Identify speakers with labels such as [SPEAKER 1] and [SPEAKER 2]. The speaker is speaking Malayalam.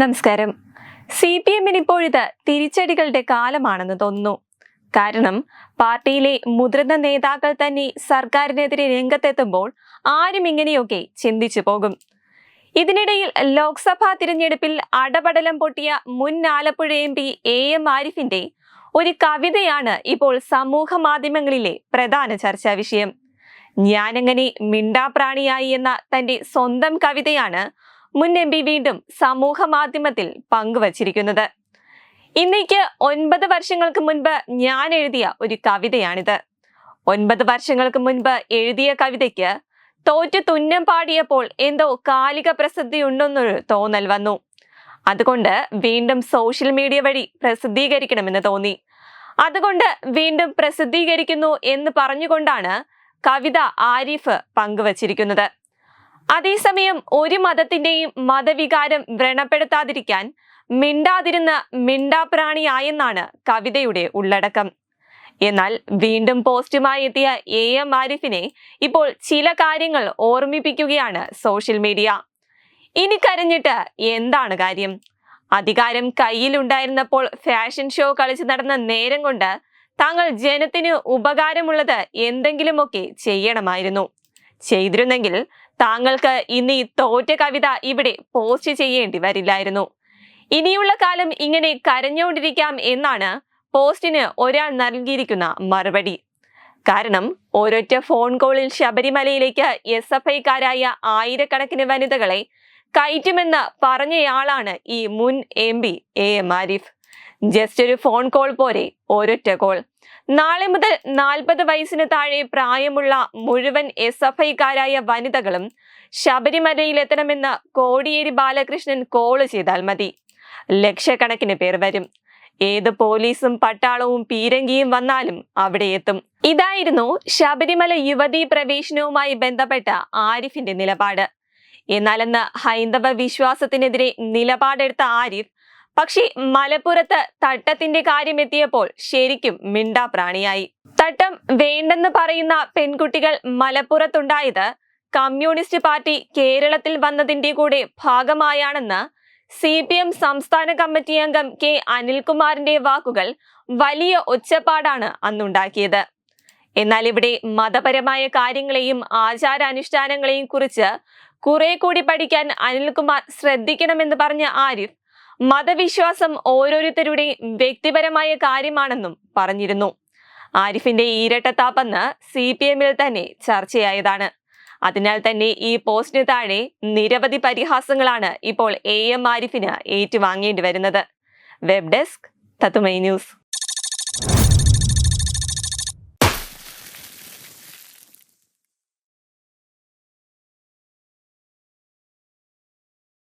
[SPEAKER 1] നമസ്കാരം. സി പി എമ്മിന് ഇപ്പോഴിത് തിരിച്ചടികളുടെ കാലമാണെന്ന് തോന്നുന്നു. കാരണം പാർട്ടിയിലെ മുതിർന്ന നേതാക്കൾ തന്നെ സർക്കാരിനെതിരെ രംഗത്തെത്തുമ്പോൾ ആരും ഇങ്ങനെയൊക്കെ ചിന്തിച്ചു പോകും. ഇതിനിടയിൽ ലോക്സഭാ തിരഞ്ഞെടുപ്പിൽ അടപടലം പൊട്ടിയ മുൻ Alappuzha M P A M ആരിഫിന്റെ ഒരു കവിതയാണ് ഇപ്പോൾ സമൂഹ മാധ്യമങ്ങളിലെ പ്രധാന ചർച്ചാ വിഷയം. ഞാനെങ്ങനെ മിണ്ടാപ്രാണിയായി എന്ന തന്റെ സ്വന്തം കവിതയാണ് മുൻ എം പി വീണ്ടും സമൂഹ മാധ്യമത്തിൽ പങ്കുവച്ചിരിക്കുന്നത്. ഇന്നേക്ക് ഒൻപത് വർഷങ്ങൾക്ക് മുൻപ് ഞാൻ എഴുതിയ ഒരു കവിതയാണിത്. ഒൻപത് വർഷങ്ങൾക്ക് മുൻപ് എഴുതിയ കവിതയ്ക്ക് തോറ്റു തുന്നം പാടിയപ്പോൾ എന്തോ കാലിക പ്രസിദ്ധി ഉണ്ടെന്നൊരു തോന്നൽ വന്നു. അതുകൊണ്ട് വീണ്ടും സോഷ്യൽ മീഡിയ വഴി പ്രസിദ്ധീകരിക്കണമെന്ന് തോന്നി. അതുകൊണ്ട് വീണ്ടും പ്രസിദ്ധീകരിക്കുന്നു എന്ന് പറഞ്ഞുകൊണ്ടാണ് കവിത ആരിഫ് പങ്കുവച്ചിരിക്കുന്നത്. അതേസമയം ഒരു മതത്തിന്റെയും മതവികാരം വ്രണപ്പെടുത്താതിരിക്കാൻ മിണ്ടാതിരുന്ന മിണ്ടാപ്രാണിയായെന്നാണ് കവിതയുടെ ഉള്ളടക്കം. എന്നാൽ വീണ്ടും പോസ്റ്റുമായി എത്തിയ എ എം ആരിഫിനെ ഇപ്പോൾ ചില കാര്യങ്ങൾ ഓർമ്മിപ്പിക്കുകയാണ് സോഷ്യൽ മീഡിയ. ഇനി കരഞ്ഞിട്ട് എന്താണ് കാര്യം? അധികാരം കയ്യിലുണ്ടായിരുന്നപ്പോൾ ഫാഷൻ ഷോ കളിച്ചു നടന്ന നേരം കൊണ്ട് താങ്കൾ ജനത്തിന് ഉപകാരമുള്ളത് എന്തെങ്കിലുമൊക്കെ ചെയ്യണമായിരുന്നു. ചെയ്തിരുന്നെങ്കിൽ താങ്കൾക്ക് ഇന്ന് ഈ തോറ്റ കവിത ഇവിടെ പോസ്റ്റ് ചെയ്യേണ്ടി വരില്ലായിരുന്നു. ഇനിയുള്ള കാലം ഇങ്ങനെ കരഞ്ഞുകൊണ്ടിരിക്കാം എന്നാണ് പോസ്റ്റിന് ഒരാൾ നൽകിയിരിക്കുന്ന മറുപടി. കാരണം ഒരൊറ്റ ഫോൺ കോളിൽ ശബരിമലയിലേക്ക് എസ് എഫ് ഐക്കാരായ ആയിരക്കണക്കിന് വനിതകളെ കയറ്റുമെന്ന് പറഞ്ഞയാളാണ് ഈ മുൻ M P A M Arif. Just ഒരു ഫോൺ കോൾ പോരെ ഒരൊറ്റ കോൾ നാളെ മുതൽ നാൽപ്പത് വയസ്സിന് താഴെ പ്രായമുള്ള മുഴുവൻ എസ് എഫ് ഐക്കാരായ വനിതകളും ശബരിമലയിലെത്തണമെന്ന് കോടിയേരി ബാലകൃഷ്ണൻ കോൾ ചെയ്താൽ മതി. ലക്ഷക്കണക്കിന് പേർ വരും. ഏത് പോലീസും പട്ടാളവും പീരങ്കിയും വന്നാലും അവിടെ എത്തും. ഇതായിരുന്നു ശബരിമല യുവതീ പ്രവേശനവുമായി ബന്ധപ്പെട്ട ആരിഫിന്റെ നിലപാട്. എന്നാലെന്ന് ഹൈന്ദവ വിശ്വാസത്തിനെതിരെ നിലപാടെടുത്ത ആരിഫ് പക്ഷേ മലപ്പുറത്ത് തട്ടത്തിന്റെ കാര്യം എത്തിയപ്പോൾ ശരിക്കും മിണ്ടാപ്രാണിയായി തട്ടം വേണ്ടെന്ന് പറയുന്ന പെൺകുട്ടികൾ മലപ്പുറത്തുണ്ടായത് കമ്മ്യൂണിസ്റ്റ് പാർട്ടി കേരളത്തിൽ വന്നതിന്റെ കൂടെ ഭാഗമായാണെന്ന് സി പി എം സംസ്ഥാന കമ്മിറ്റി അംഗം കെ അനിൽകുമാറിന്റെ വാക്കുകൾ വലിയ ഒച്ചപ്പാടാണ് അന്നുണ്ടാക്കിയത്. എന്നാൽ ഇവിടെ മതപരമായ കാര്യങ്ങളെയും ആചാരാനുഷ്ഠാനങ്ങളെയും കുറിച്ച് കുറെ കൂടി പഠിക്കാൻ അനിൽകുമാർ ശ്രദ്ധിക്കണമെന്ന് പറഞ്ഞ ആരിഫ് മതവിശ്വാസം ഓരോരുത്തരുടെയും വ്യക്തിപരമായ കാര്യമാണെന്നും പറഞ്ഞിരുന്നു. ആരിഫിന്റെ ഈരട്ടത്താപ്പെന്ന് സി പി എമ്മിൽ തന്നെ ചർച്ചയായതാണ്. അതിനാൽ തന്നെ ഈ പോസ്റ്റിന് താഴെ നിരവധി പരിഹാസങ്ങളാണ് ഇപ്പോൾ എ എം ആരിഫിന് ഏറ്റുവാങ്ങേണ്ടി വരുന്നത്. വെബ് ഡെസ്ക് തത്തുമൈ ന്യൂസ്.